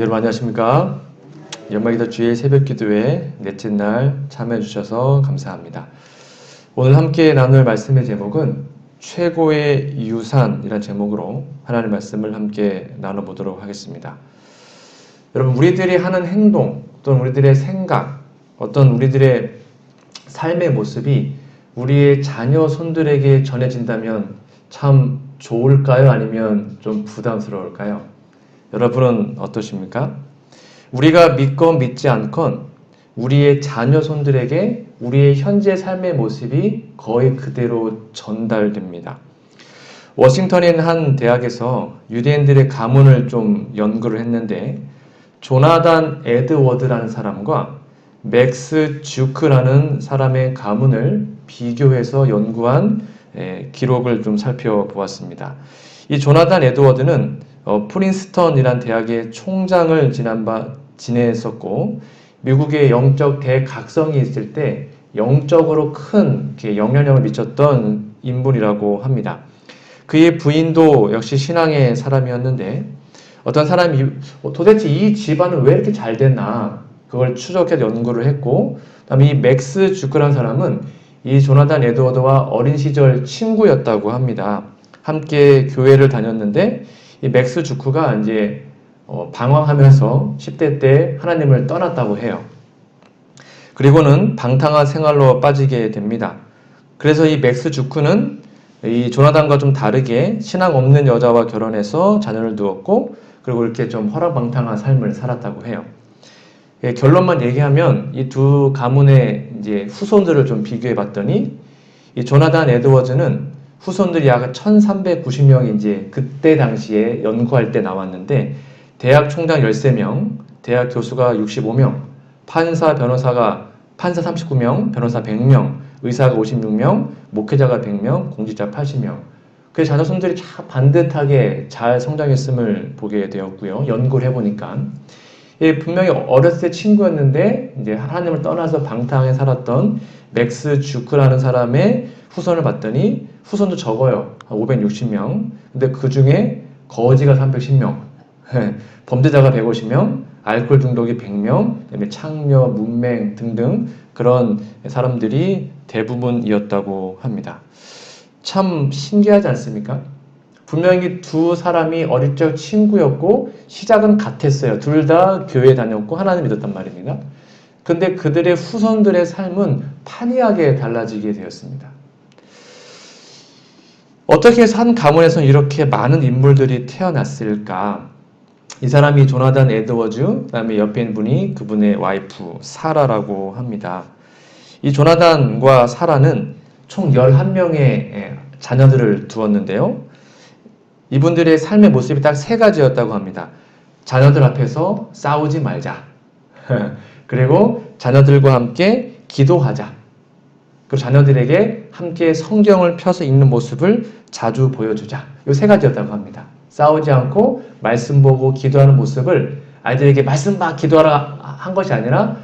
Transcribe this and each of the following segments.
여러분 안녕하십니까? 연말기도 주의 새벽 기도회 넷째 날 참여해 주셔서 감사합니다. 오늘 함께 나눌 말씀의 제목은 최고의 유산이라는 제목으로 하나님의 말씀을 함께 나눠 보도록 하겠습니다. 여러분 우리들이 하는 행동 또는 우리들의 생각 어떤 우리들의 삶의 모습이 우리의 자녀 손들에게 전해진다면 참 좋을까요? 아니면 좀 부담스러울까요? 여러분은 어떠십니까? 우리가 믿건 믿지 않건 우리의 자녀 손들에게 우리의 현재 삶의 모습이 거의 그대로 전달됩니다. 워싱턴에 있는 한 대학에서 유대인들의 가문을 좀 연구를 했는데 조나단 에드워드라는 사람과 맥스 주크라는 사람의 가문을 비교해서 연구한 에, 기록을 좀 살펴보았습니다. 이 조나단 에드워드는 어, 프린스턴이란 대학의 총장을 지난바 지냈었고 미국의 영적 대각성이 있을 때 영적으로 큰 영향력을 미쳤던 인물이라고 합니다. 그의 부인도 역시 신앙의 사람이었는데 어떤 사람이 어, 도대체 이 집안은 왜 이렇게 잘 됐나 그걸 추적해서 연구를 했고 그다음에 이 맥스 주크라는 사람은 이 조나단 에드워드와 어린 시절 친구였다고 합니다. 함께 교회를 다녔는데 이 맥스 주크가 이제 어, 방황하면서 10대 때 하나님을 떠났다고 해요. 그리고는 방탕한 생활로 빠지게 됩니다. 그래서 이 맥스 주크는 이 조나단과 좀 다르게 신앙 없는 여자와 결혼해서 자녀를 두었고 그리고 이렇게 좀 허락방탕한 삶을 살았다고 해요. 예, 결론만 얘기하면 이 두 가문의 이제 후손들을 좀 비교해 봤더니 이 조나단 에드워즈는 후손들이 약 1390명이 이제 그때 당시에 연구할 때 나왔는데 대학 총장 13명, 대학 교수가 65명, 판사 변호사가 판사 39명, 변호사 100명, 의사가 56명, 목회자가 100명, 공직자 80명. 그 자녀손들이 참 반듯하게 잘 성장했음을 보게 되었고요. 연구를 해보니까. 예, 분명히 어렸을 때 친구였는데 이제 하나님을 떠나서 방탕하게 살았던 맥스 주크라는 사람의 후손을 봤더니 후손도 적어요. 한 560명. 근데 그 중에 거지가 310명, 범죄자가 150명, 알코올 중독이 100명, 그다음에 창녀, 문맹 등등 그런 사람들이 대부분이었다고 합니다. 참 신기하지 않습니까? 분명히 두 사람이 어릴 적 친구였고 시작은 같았어요. 둘 다 교회 다녔고 하나님 믿었단 말입니다. 근데 그들의 후손들의 삶은 판이하게 달라지게 되었습니다. 어떻게 해서 한 가문에서 이렇게 많은 인물들이 태어났을까? 이 사람이 조나단 에드워즈, 그다음에 옆에 있는 분이 그분의 와이프 사라라고 합니다. 이 조나단과 사라는 총 11명의 자녀들을 두었는데요. 이분들의 삶의 모습이 딱 세 가지였다고 합니다. 자녀들 앞에서 싸우지 말자. 그리고 자녀들과 함께 기도하자. 그리고 자녀들에게 함께 성경을 펴서 읽는 모습을 자주 보여주자. 이 세 가지였다고 합니다. 싸우지 않고 말씀 보고 기도하는 모습을 아이들에게 말씀 봐 기도하라 한 것이 아니라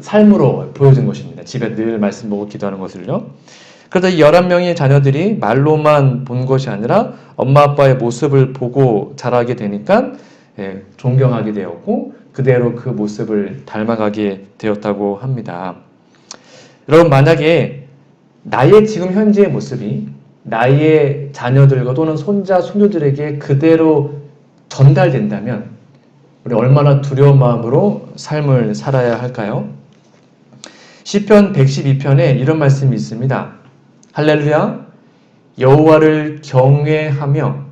삶으로 보여준 것입니다. 집에 늘 말씀 보고 기도하는 것을요. 그래서 이 11명의 자녀들이 말로만 본 것이 아니라 엄마 아빠의 모습을 보고 자라게 되니까 예, 존경하게 되었고 그대로 그 모습을 닮아가게 되었다고 합니다. 여러분 만약에 나의 지금 현재의 모습이 나의 자녀들과 또는 손자 손주들에게 그대로 전달된다면 우리 얼마나 두려운 마음으로 삶을 살아야 할까요? 시편 112편에 이런 말씀이 있습니다. 할렐루야 여호와를 경외하며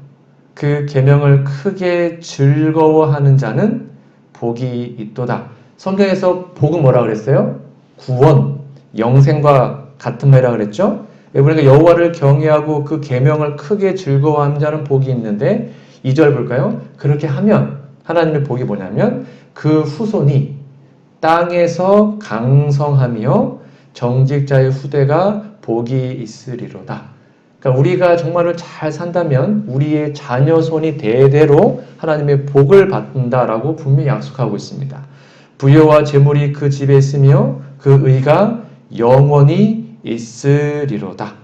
그 계명을 크게 즐거워하는 자는 복이 있도다. 성경에서 복은 뭐라 그랬어요? 구원, 영생과 같은 말이라 그랬죠? 그러니까 여호와를 경외하고 그 계명을 크게 즐거워하는 자는 복이 있는데 2절 볼까요? 그렇게 하면 하나님의 복이 뭐냐면 그 후손이 땅에서 강성하며 정직자의 후대가 복이 있으리로다. 그러니까 우리가 정말로 잘 산다면 우리의 자녀 손이 대대로 하나님의 복을 받는다라고 분명히 약속하고 있습니다. 부여와 재물이 그 집에 있으며 그 의가 영원히 있으리로다.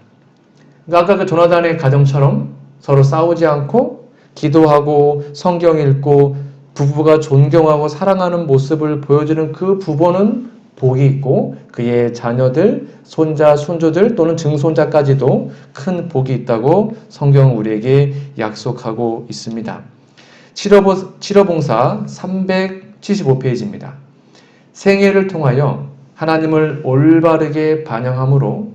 그러니까 아까 그 조나단의 가정처럼 서로 싸우지 않고 기도하고 성경 읽고 부부가 존경하고 사랑하는 모습을 보여주는 그 부모는 복이 있고 그의 자녀들, 손자, 손주들 또는 증손자까지도 큰 복이 있다고 성경은 우리에게 약속하고 있습니다. 치러봉사 375페이지입니다. 생애를 통하여 하나님을 올바르게 반영함으로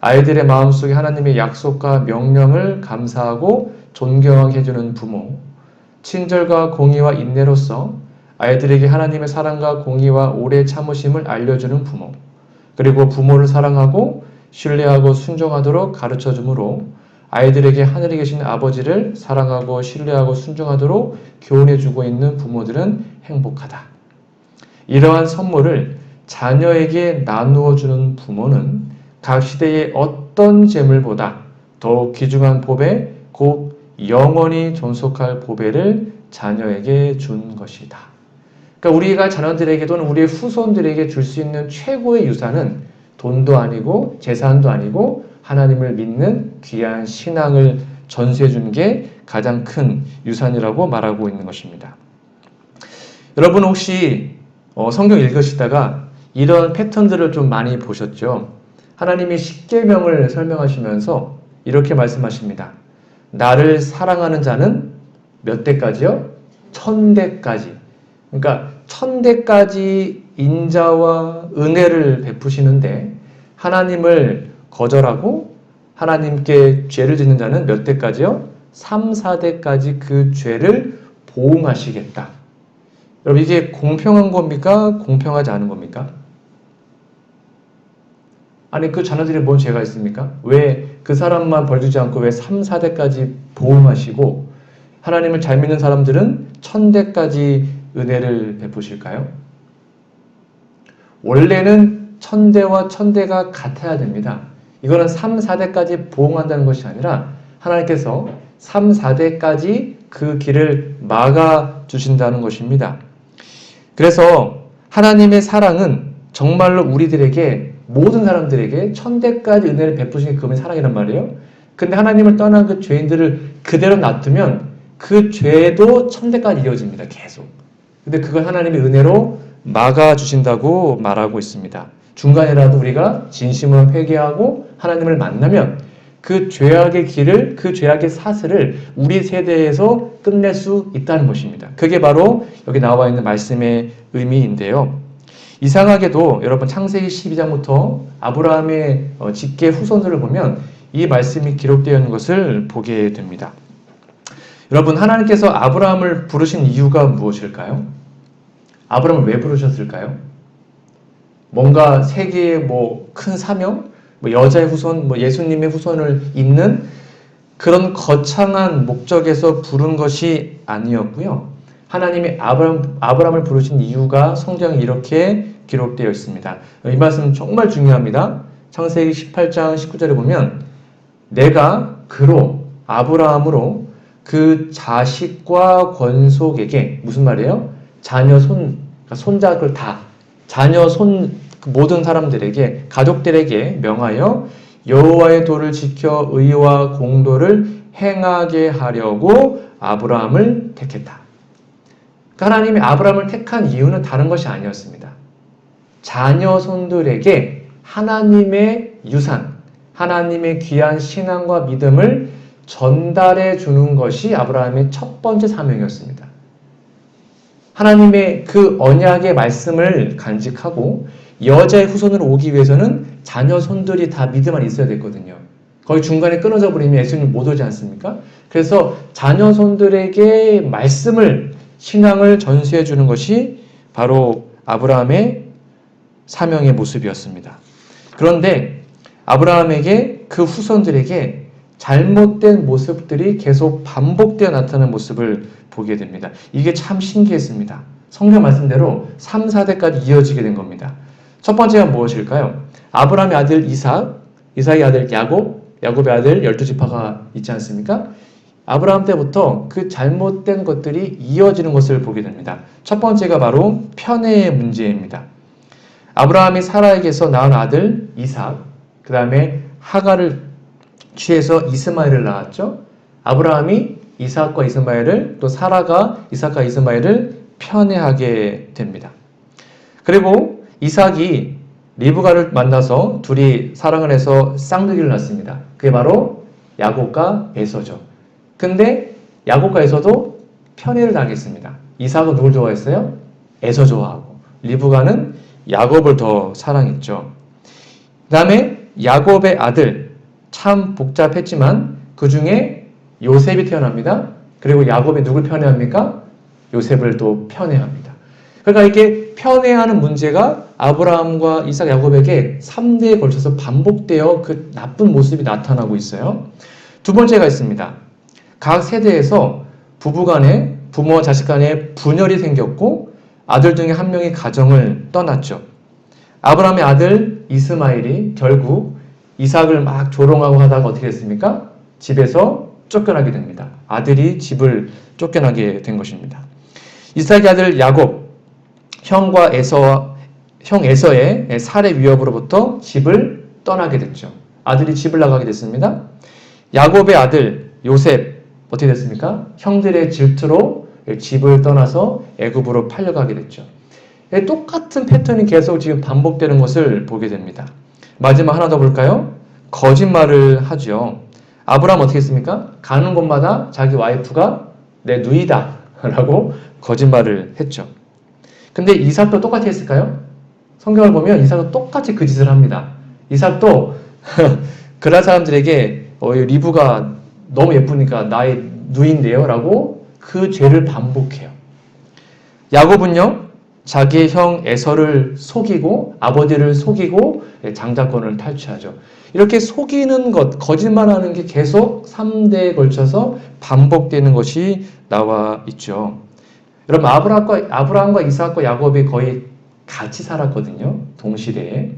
아이들의 마음속에 하나님의 약속과 명령을 감사하고 존경하게 해주는 부모, 친절과 공의와 인내로서 아이들에게 하나님의 사랑과 공의와 오래 참으심을 알려주는 부모, 그리고 부모를 사랑하고 신뢰하고 순종하도록 가르쳐 주므로 아이들에게 하늘에 계신 아버지를 사랑하고 신뢰하고 순종하도록 교훈해 주고 있는 부모들은 행복하다. 이러한 선물을 자녀에게 나누어 주는 부모는 각 시대의 어떤 재물보다 더욱 귀중한 보배, 곧 영원히 존속할 보배를 자녀에게 준 것이다. 그러니까 우리가 자녀들에게 또는 우리의 후손들에게 줄 수 있는 최고의 유산은 돈도 아니고 재산도 아니고 하나님을 믿는 귀한 신앙을 전수해 주는 게 가장 큰 유산이라고 말하고 있는 것입니다. 여러분 혹시 어, 성경 읽으시다가 이런 패턴들을 좀 많이 보셨죠? 하나님이 십계명을 설명하시면서 이렇게 말씀하십니다. 나를 사랑하는 자는 몇 대까지요? 천 대까지. 그러니까 천 대까지 인자와 은혜를 베푸시는데 하나님을 거절하고 하나님께 죄를 짓는 자는 몇 대까지요? 3, 4대까지 그 죄를 보응하시겠다. 여러분 이게 공평한 겁니까? 공평하지 않은 겁니까? 아니 그 자녀들이 뭔 죄가 있습니까? 왜 그 사람만 벌주지 않고 왜 3, 4대까지 보응하시고 하나님을 잘 믿는 사람들은 천대까지 은혜를 베푸실까요? 원래는 천대와 천대가 같아야 됩니다. 이거는 3, 4대까지 보응한다는 것이 아니라 하나님께서 3, 4대까지 그 길을 막아 주신다는 것입니다. 그래서 하나님의 사랑은 정말로 우리들에게 모든 사람들에게 천대까지 은혜를 베푸신 게 그분의 사랑이란 말이에요. 근데 하나님을 떠난 그 죄인들을 그대로 놔두면 그 죄도 천대까지 이어집니다. 계속. 근데 그걸 하나님의 은혜로 막아주신다고 말하고 있습니다. 중간에라도 우리가 진심으로 회개하고 하나님을 만나면 그 죄악의 길을, 그 죄악의 사슬을 우리 세대에서 끝낼 수 있다는 것입니다. 그게 바로 여기 나와 있는 말씀의 의미인데요. 이상하게도 여러분 창세기 12장부터 아브라함의 어, 직계 후손들을 보면 이 말씀이 기록되어 있는 것을 보게 됩니다. 여러분 하나님께서 아브라함을 부르신 이유가 무엇일까요? 아브라함을 왜 부르셨을까요? 뭔가 세계의 뭐 큰 사명, 뭐 여자의 후손, 뭐 예수님의 후손을 잇는 그런 거창한 목적에서 부른 것이 아니었고요. 하나님이 아브람, 아브라함을 부르신 이유가 성경에 이렇게 기록되어 있습니다. 이 말씀 정말 중요합니다. 창세기 18장 19절에 보면 내가 그로 아브라함으로 그 자식과 권속에게 무슨 말이에요? 자녀 손 그러니까 손자들 다 자녀 손그 모든 사람들에게 가족들에게 명하여 여호와의 도를 지켜 의와 공도를 행하게 하려고 아브라함을 택했다. 그러니까 하나님이 아브라함을 택한 이유는 다른 것이 아니었습니다. 자녀 손들에게 하나님의 유산, 하나님의 귀한 신앙과 믿음을 전달해 주는 것이 아브라함의 첫 번째 사명이었습니다. 하나님의 그 언약의 말씀을 간직하고 여자의 후손으로 오기 위해서는 자녀 손들이 다 믿음 안에 있어야 됐거든요. 거의 중간에 끊어져 버리면 예수님 못 오지 않습니까? 그래서 자녀 손들에게 말씀을 신앙을 전수해 주는 것이 바로 아브라함의 사명의 모습이었습니다. 그런데 아브라함에게 그 후손들에게 잘못된 모습들이 계속 반복되어 나타나는 모습을 보게 됩니다. 이게 참 신기했습니다. 성경 말씀대로 3, 4대까지 이어지게 된 겁니다. 첫 번째가 무엇일까요? 아브라함의 아들 이삭, 이삭의 아들 야곱, 야곱의 아들 열두 지파가 있지 않습니까? 아브라함 때부터 그 잘못된 것들이 이어지는 것을 보게 됩니다. 첫 번째가 바로 편애의 문제입니다. 아브라함이 사라에게서 낳은 아들 이삭, 그 다음에 하가를 취해서 이스마엘을 낳았죠. 아브라함이 이삭과 이스마엘을 또 사라가 이삭과 이스마엘을 편애하게 됩니다. 그리고 이삭이 리브가를 만나서 둘이 사랑을 해서 쌍둥이를 낳습니다. 그게 바로 야곱과 에서죠. 근데 야곱과 에서도 편애를 당했습니다. 이삭은 누굴 좋아했어요? 에서 좋아하고 리브가는 야곱을 더 사랑했죠. 그 다음에 야곱의 아들 참 복잡했지만 그 중에 요셉이 태어납니다. 그리고 야곱이 누굴 편애합니까? 요셉을 또 편애합니다. 그러니까 이게 편애하는 문제가 아브라함과 이삭, 야곱에게 3대에 걸쳐서 반복되어 그 나쁜 모습이 나타나고 있어요. 두 번째가 있습니다. 각 세대에서 부부 간에 부모와 자식 간에 분열이 생겼고 아들 중에 한 명이 가정을 떠났죠. 아브라함의 아들 이스마일이 결국 이삭을 막 조롱하고 하다가 어떻게 됐습니까? 집에서 쫓겨나게 됩니다. 아들이 집을 쫓겨나게 된 것입니다. 이삭의 아들 야곱, 형과 에서, 형 에서의 살해 위협으로부터 집을 떠나게 됐죠. 아들이 집을 나가게 됐습니다. 야곱의 아들 요셉, 어떻게 됐습니까? 형들의 질투로 집을 떠나서 애굽으로 팔려가게 됐죠. 예, 똑같은 패턴이 계속 지금 반복되는 것을 보게 됩니다. 마지막 하나 더 볼까요? 거짓말을 하죠. 아브라함 어떻게 했습니까? 가는 곳마다 자기 와이프가 내 누이다 라고 거짓말을 했죠. 근데 이삭도 똑같이 했을까요? 성경을 보면 이삭도 똑같이 그 짓을 합니다. 이삭도 그런 사람들에게 어, 리브가 너무 예쁘니까 나의 누인데요 라고 그 죄를 반복해요. 야곱은요, 자기의 형 에서를 속이고 아버지를 속이고 장자권을 탈취하죠. 이렇게 속이는 것, 거짓말하는 게 계속 3대에 걸쳐서 반복되는 것이 나와 있죠. 여러분 아브라함과 아브라함과 이삭과 야곱이 거의 같이 살았거든요. 동시대에.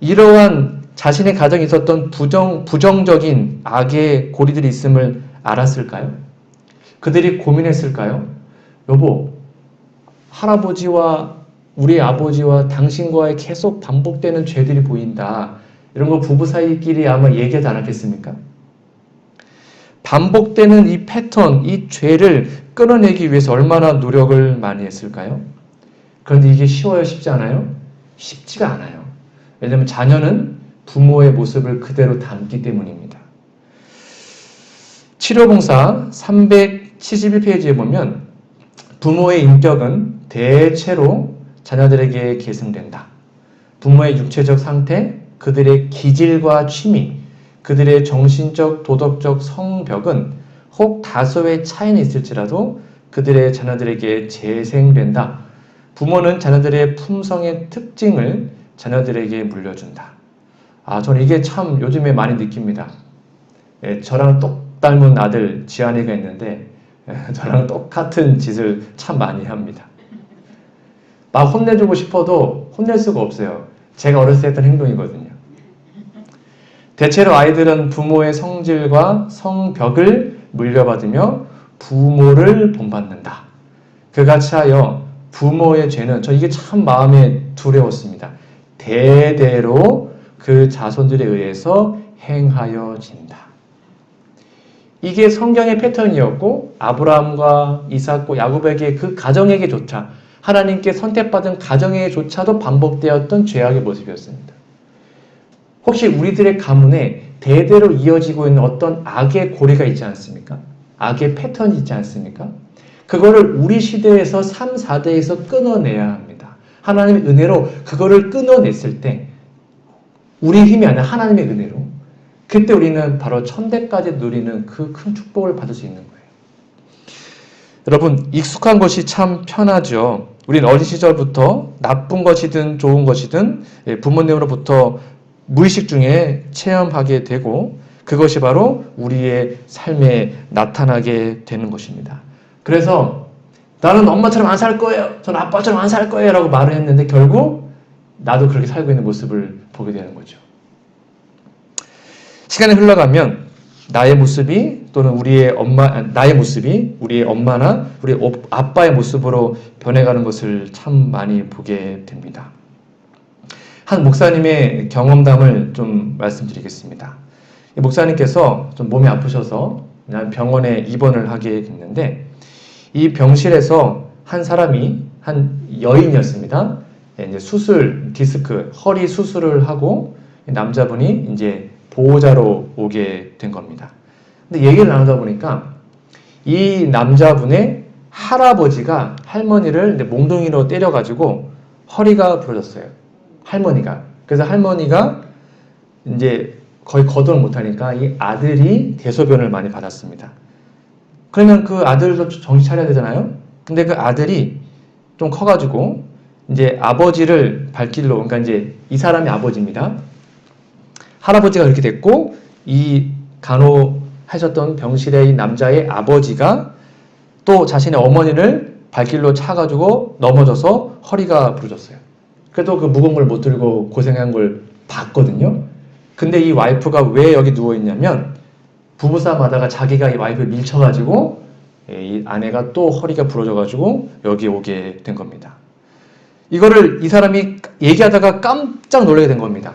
이러한 자신의 가정에 있었던 부정 부정적인 악의 고리들이 있음을 알았을까요? 그들이 고민했을까요? 여보, 할아버지와 우리 아버지와 당신과의 계속 반복되는 죄들이 보인다. 이런 거 부부 사이끼리 아마 얘기하지 않았겠습니까? 반복되는 이 패턴, 이 죄를 끊어내기 위해서 얼마나 노력을 많이 했을까요? 그런데 이게 쉬워요? 쉽지 않아요? 쉽지가 않아요. 왜냐하면 자녀는 부모의 모습을 그대로 담기 때문입니다. 치료봉사 371페이지에 보면 부모의 인격은 대체로 자녀들에게 계승된다. 부모의 육체적 상태, 그들의 기질과 취미, 그들의 정신적, 도덕적 성벽은 혹 다소의 차이는 있을지라도 그들의 자녀들에게 재생된다. 부모는 자녀들의 품성의 특징을 자녀들에게 물려준다. 아, 저는 이게 참 요즘에 많이 느낍니다. 예, 저랑 똑 닮은 아들 지안이가 있는데 예, 저랑 똑같은 짓을 참 많이 합니다. 막 혼내주고 싶어도 혼낼 수가 없어요. 제가 어렸을 때 했던 행동이거든요. 대체로 아이들은 부모의 성질과 성벽을 물려받으며 부모를 본받는다. 그같이 하여 부모의 죄는 저 이게 참 마음에 두려웠습니다. 대대로 그 자손들에 의해서 행하여진다. 이게 성경의 패턴이었고 아브라함과 이삭과 야곱에게 그 가정에게조차 하나님께 선택받은 가정에조차도 반복되었던 죄악의 모습이었습니다. 혹시 우리들의 가문에 대대로 이어지고 있는 어떤 악의 고리가 있지 않습니까? 악의 패턴이 있지 않습니까? 그거를 우리 시대에서 3, 4대에서 끊어내야 합니다. 하나님의 은혜로 그거를 끊어냈을 때 우리 힘이 아니라 하나님의 은혜로 그때 우리는 바로 천대까지 누리는 그 큰 축복을 받을 수 있는 거예요. 여러분 익숙한 것이 참 편하죠. 우리는 어린 시절부터 나쁜 것이든 좋은 것이든 예, 부모님으로부터 무의식 중에 체험하게 되고 그것이 바로 우리의 삶에 나타나게 되는 것입니다. 그래서 나는 엄마처럼 안 살 거예요. 저는 아빠처럼 안 살 거예요. 라고 말을 했는데 결국 나도 그렇게 살고 있는 모습을 보게 되는 거죠. 시간이 흘러가면 나의 모습이 또는 우리의 엄마, 나의 모습이 우리의 엄마나 우리 아빠의 모습으로 변해가는 것을 참 많이 보게 됩니다. 한 목사님의 경험담을 좀 말씀드리겠습니다. 목사님께서 좀 몸이 아프셔서 병원에 입원을 하게 됐는데 이 병실에서 한 사람이 한 여인이었습니다. 예, 이제 수술 디스크 허리 수술을 하고 남자분이 이제 보호자로 오게 된 겁니다. 근데 얘기를 나누다 보니까 이 남자분의 할아버지가 할머니를 몽둥이로 때려가지고 허리가 부러졌어요. 할머니가. 그래서 할머니가 이제 거의 거동을 못하니까 이 아들이 대소변을 많이 받았습니다. 그러면 그 아들도 정신 차려야 되잖아요? 근데 그 아들이 좀 커가지고 이제 아버지를 발길로, 그러니까 이제 이 사람이 아버지입니다. 할아버지가 그렇게 됐고, 이 간호하셨던 병실의 이 남자의 아버지가 또 자신의 어머니를 발길로 차가지고 넘어져서 허리가 부러졌어요. 그래도 그 무거운 걸 못 들고 고생한 걸 봤거든요. 근데 이 와이프가 왜 여기 누워 있냐면 부부싸움 하다가 자기가 이 와이프를 밀쳐가지고 예, 이 아내가 또 허리가 부러져가지고 여기 오게 된 겁니다. 이거를 이 사람이 얘기하다가 깜짝 놀라게 된 겁니다.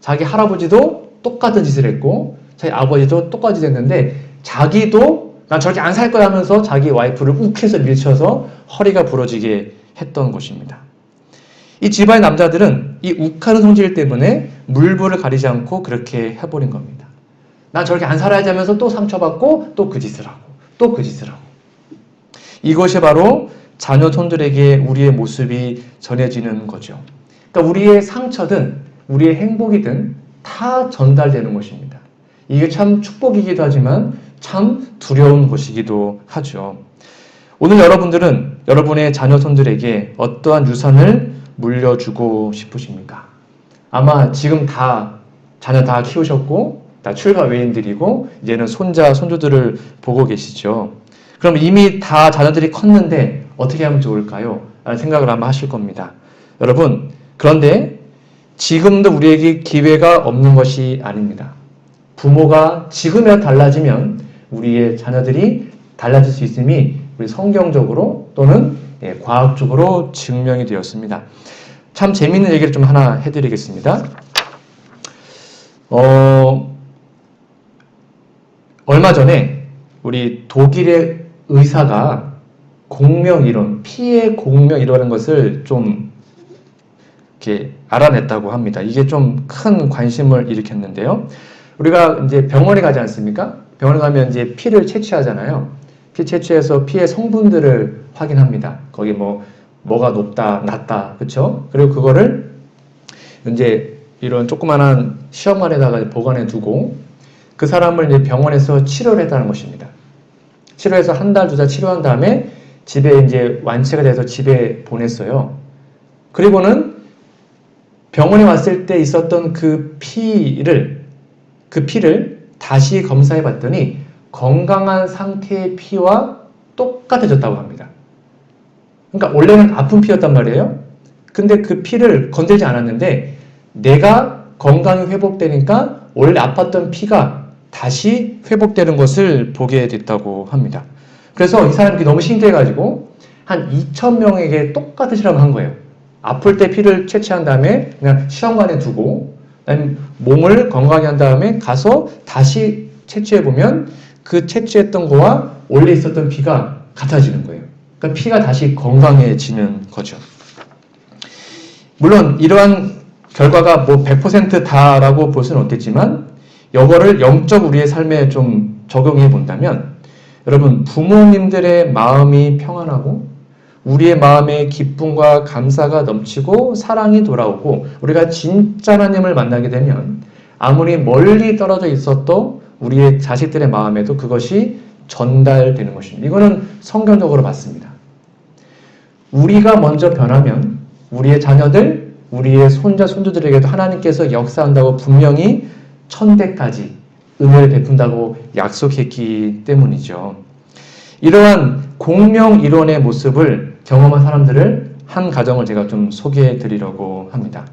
자기 할아버지도 똑같은 짓을 했고 자기 아버지도 똑같이 됐는데 자기도 난 저렇게 안 살 거야 하면서 자기 와이프를 욱해서 밀쳐서 허리가 부러지게 했던 것입니다. 이 집안의 남자들은 이 욱하는 성질 때문에 물불을 가리지 않고 그렇게 해버린 겁니다. 난 저렇게 안 살아야지 하면서 또 상처받고 또 그 짓을 하고 또 그 짓을 하고 이것이 바로 자녀 손들에게 우리의 모습이 전해지는 거죠. 그러니까 우리의 상처든 우리의 행복이든 다 전달되는 것입니다. 이게 참 축복이기도 하지만 참 두려운 것이기도 하죠. 오늘 여러분들은 여러분의 자녀 손들에게 어떠한 유산을 물려주고 싶으십니까? 아마 지금 다 자녀 다 키우셨고 다 출가 외인들이고 이제는 손자 손주들을 보고 계시죠. 그럼 이미 다 자녀들이 컸는데 어떻게 하면 좋을까요? 라는 생각을 아마 하실 겁니다. 여러분 그런데 지금도 우리에게 기회가 없는 것이 아닙니다. 부모가 지금이라 달라지면 우리의 자녀들이 달라질 수 있음이 우리 성경적으로 또는 예, 과학적으로 증명이 되었습니다. 참 재미있는 얘기를 좀 하나 해드리겠습니다. 어, 얼마 전에 우리 독일의 의사가 공명 이론, 피해 공명 이론이라는 것을 좀 이렇게 알아냈다고 합니다. 이게 좀 큰 관심을 일으켰는데요. 우리가 이제 병원에 가지 않습니까? 병원에 가면 이제 피를 채취하잖아요. 피 채취해서 피의 성분들을 확인합니다. 거기 뭐 뭐가 높다, 낮다, 그렇죠? 그리고 그거를 이제 이런 조그만한 시험관에다가 보관해 두고 그 사람을 이제 병원에서 치료를 했다는 것입니다. 치료해서 한 달, 두 달 치료한 다음에 집에 이제 완치가 돼서 집에 보냈어요. 그리고는 병원에 왔을 때 있었던 그 피를 그 피를 다시 검사해 봤더니 건강한 상태의 피와 똑같아졌다고 합니다. 그러니까 원래는 아픈 피였단 말이에요. 근데 그 피를 건들지 않았는데 내가 건강이 회복되니까 원래 아팠던 피가 다시 회복되는 것을 보게 됐다고 합니다. 그래서 이 사람이 너무 신기해가지고 한 2,000명에게 똑같은 실험을 한 거예요. 아플 때 피를 채취한 다음에 그냥 시험관에 두고 몸을 건강히 한 다음에 가서 다시 채취해 보면 그 채취했던 거와 원래 있었던 피가 같아지는 거예요. 그러니까 피가 다시 건강해지는 거죠. 물론 이러한 결과가 뭐 100% 다라고 볼 수는 없겠지만 이거를 영적 우리의 삶에 좀 적용해 본다면 여러분 부모님들의 마음이 평안하고 우리의 마음에 기쁨과 감사가 넘치고 사랑이 돌아오고 우리가 진짜 하나님을 만나게 되면 아무리 멀리 떨어져 있어도 우리의 자식들의 마음에도 그것이 전달되는 것입니다. 이거는 성경적으로 맞습니다. 우리가 먼저 변하면 우리의 자녀들, 우리의 손자, 손주들에게도 하나님께서 역사한다고 분명히 천대까지 은혜를 베푼다고 약속했기 때문이죠. 이러한 공명 이론의 모습을 경험한 사람들을 한 가정을 제가 좀 소개해 드리려고 합니다.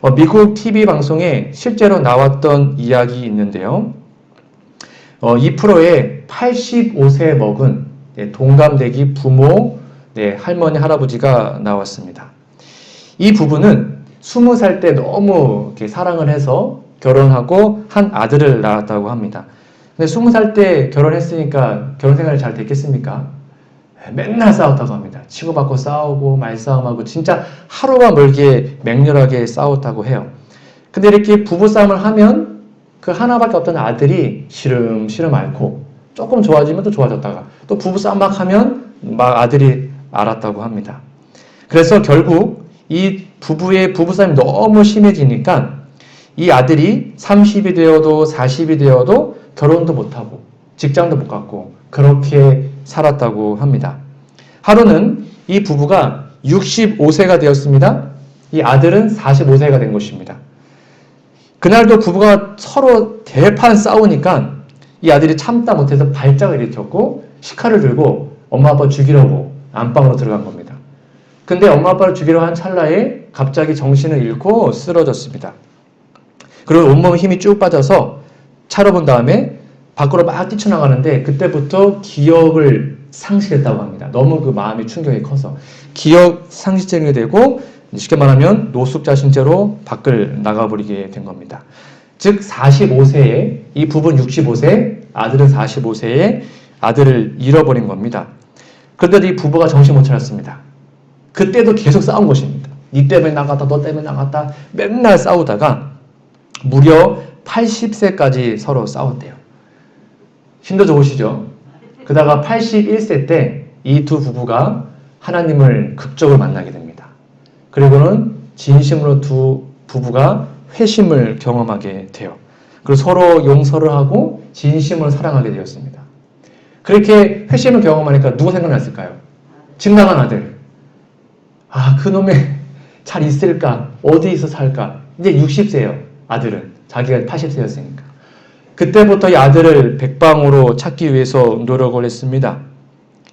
어, 미국 TV 방송에 실제로 나왔던 이야기 있는데요. 어, 이 프로에 85세 먹은 네, 동갑내기 부모, 네, 할머니, 할아버지가 나왔습니다. 이 부부는 20살 때 너무 사랑을 해서 결혼하고 한 아들을 낳았다고 합니다. 근데 20살 때 결혼했으니까 결혼 생활이 잘 됐겠습니까? 맨날 싸웠다고 합니다. 치고받고 싸우고 말싸움하고 진짜 하루가 멀게 맹렬하게 싸웠다고 해요. 근데 이렇게 부부싸움을 하면 그 하나밖에 없던 아들이 시름시름 앓고 조금 좋아지면 또 좋아졌다가 또 부부싸움 막 하면 막 아들이 알았다고 합니다. 그래서 결국 이 부부의 부부싸움이 너무 심해지니까 이 아들이 30이 되어도 40이 되어도 결혼도 못하고 직장도 못 갖고 그렇게 살았다고 합니다. 하루는 이 부부가 65세가 되었습니다. 이 아들은 45세가 된 것입니다. 그날도 부부가 서로 대판 싸우니까 이 아들이 참다 못해서 발작을 일으켰고 시칼을 들고 엄마 아빠 죽이려고 안방으로 들어간 겁니다. 근데 엄마 아빠를 죽이려 한 찰나에 갑자기 정신을 잃고 쓰러졌습니다. 그리고 온몸 힘이 쭉 빠져서 차로 본 다음에 밖으로 막 뛰쳐나가는데 그때부터 기억을 상실했다고 합니다. 너무 그 마음이 충격이 커서 기억 상실증이 되고 쉽게 말하면 노숙자신죄로 밖을 나가버리게 된 겁니다. 즉 45세에 이 부부는 65세, 아들은 45세에 아들을 잃어버린 겁니다. 그런데도 이 부부가 정신 못 차렸습니다. 그때도 계속 싸운 것입니다. 니 때문에 나갔다, 너 때문에 나갔다, 맨날 싸우다가 무려 80세까지 서로 싸웠대요. 힘도 좋으시죠? 그다가 81세 때 이 두 부부가 하나님을 극적으로 만나게 됩니다. 그리고는 진심으로 두 부부가 회심을 경험하게 돼요. 그리고 서로 용서를 하고 진심으로 사랑하게 되었습니다. 그렇게 회심을 경험하니까 누가 생각났을까요? 집 나간 아들. 아, 그놈의 잘 있을까? 어디서 살까? 이제 60세예요. 아들은. 자기가 80세였으니까. 그때부터 이 아들을 백방으로 찾기 위해서 노력을 했습니다.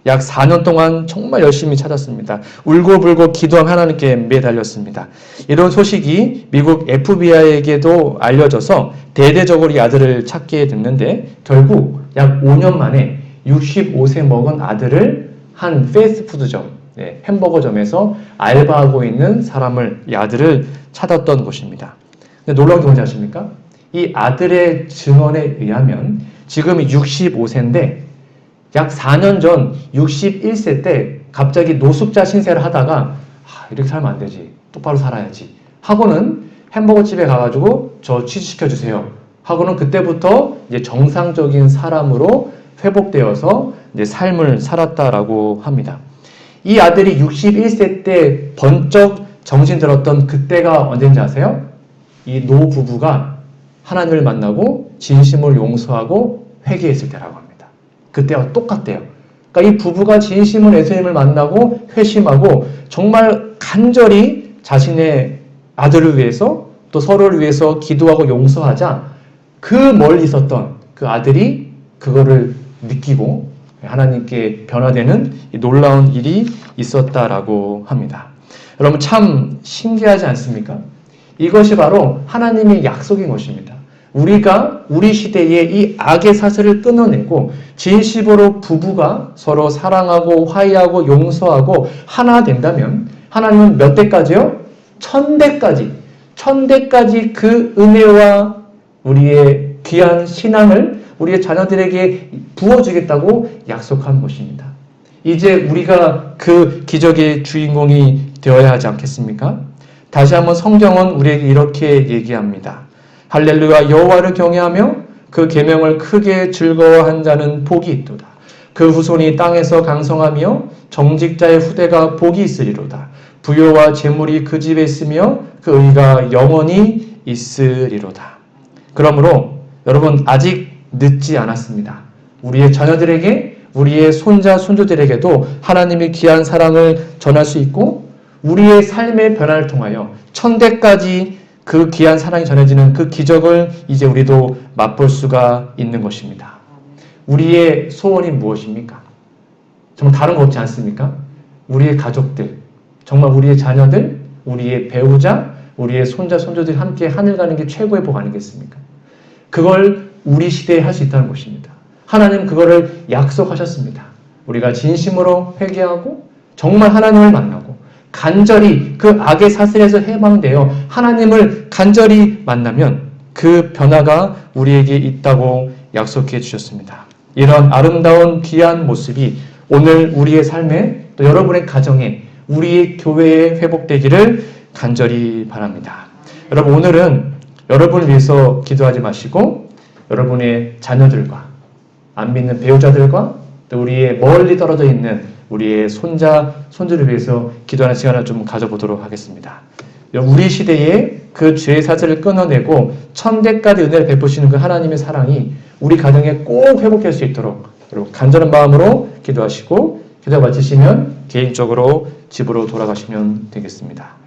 약 4년 동안 정말 열심히 찾았습니다. 울고불고 기도한 하나님께 매달렸습니다. 이런 소식이 미국 FBI에게도 알려져서 대대적으로 이 아들을 찾게 됐는데 결국 약 5년 만에 65세 먹은 아들을 한 패스트푸드점, 네, 햄버거점에서 알바하고 있는 사람을 이 아들을 찾았던 것입니다. 근데 놀라운 게 뭔지 아십니까? 이 아들의 증언에 의하면 지금 65세인데 약 4년 전 61세 때 갑자기 노숙자 신세를 하다가 아, 이렇게 살면 안 되지. 똑바로 살아야지. 하고는 햄버거 집에 가가지고 저 취직시켜 주세요. 하고는 그때부터 이제 정상적인 사람으로 회복되어서 이제 삶을 살았다라고 합니다. 이 아들이 61세 때 번쩍 정신 들었던 그때가 언제인지 아세요? 이 노 부부가 하나님을 만나고 진심을 용서하고 회개했을 때라고 합니다. 그때와 똑같대요. 그러니까 이 부부가 진심을 예수님을 만나고 회심하고 정말 간절히 자신의 아들을 위해서 또 서로를 위해서 기도하고 용서하자 그 멀리 있었던 그 아들이 그거를 느끼고 하나님께 변화되는 놀라운 일이 있었다라고 합니다. 여러분 참 신기하지 않습니까? 이것이 바로 하나님의 약속인 것입니다. 우리가 우리 시대에 이 악의 사슬을 끊어내고 진심으로 부부가 서로 사랑하고 화해하고 용서하고 하나 된다면 하나님은 몇 대까지요? 천대까지 천대까지 그 은혜와 우리의 귀한 신앙을 우리의 자녀들에게 부어주겠다고 약속한 것입니다. 이제 우리가 그 기적의 주인공이 되어야 하지 않겠습니까? 다시 한번 성경은 우리에게 이렇게 얘기합니다. 할렐루야 여호와를 경외하며 그 계명을 크게 즐거워한 자는 복이 있도다. 그 후손이 땅에서 강성하며 정직자의 후대가 복이 있으리로다. 부요와 재물이 그 집에 있으며 그 의가 영원히 있으리로다. 그러므로 여러분 아직 늦지 않았습니다. 우리의 자녀들에게 우리의 손자 손주들에게도 하나님의 귀한 사랑을 전할 수 있고 우리의 삶의 변화를 통하여 천대까지 그 귀한 사랑이 전해지는 그 기적을 이제 우리도 맛볼 수가 있는 것입니다. 우리의 소원이 무엇입니까? 정말 다른 거 없지 않습니까? 우리의 가족들, 정말 우리의 자녀들, 우리의 배우자, 우리의 손자, 손주들이 함께 하늘 가는 게 최고의 복 아니겠습니까? 그걸 우리 시대에 할 수 있다는 것입니다. 하나님 그거를 약속하셨습니다. 우리가 진심으로 회개하고 정말 하나님을 만나고 간절히 그 악의 사슬에서 해방되어 하나님을 간절히 만나면 그 변화가 우리에게 있다고 약속해 주셨습니다. 이런 아름다운 귀한 모습이 오늘 우리의 삶에 또 여러분의 가정에 우리 교회에 회복되기를 간절히 바랍니다. 여러분 오늘은 여러분을 위해서 기도하지 마시고 여러분의 자녀들과 안 믿는 배우자들과 또 우리의 멀리 떨어져 있는 우리의 손자, 손주를 위해서 기도하는 시간을 좀 가져보도록 하겠습니다. 우리 시대에 그 죄의 사슬을 끊어내고 천대까지 은혜를 베푸시는 그 하나님의 사랑이 우리 가정에 꼭 회복될 수 있도록 간절한 마음으로 기도하시고 기도 마치시면 개인적으로 집으로 돌아가시면 되겠습니다.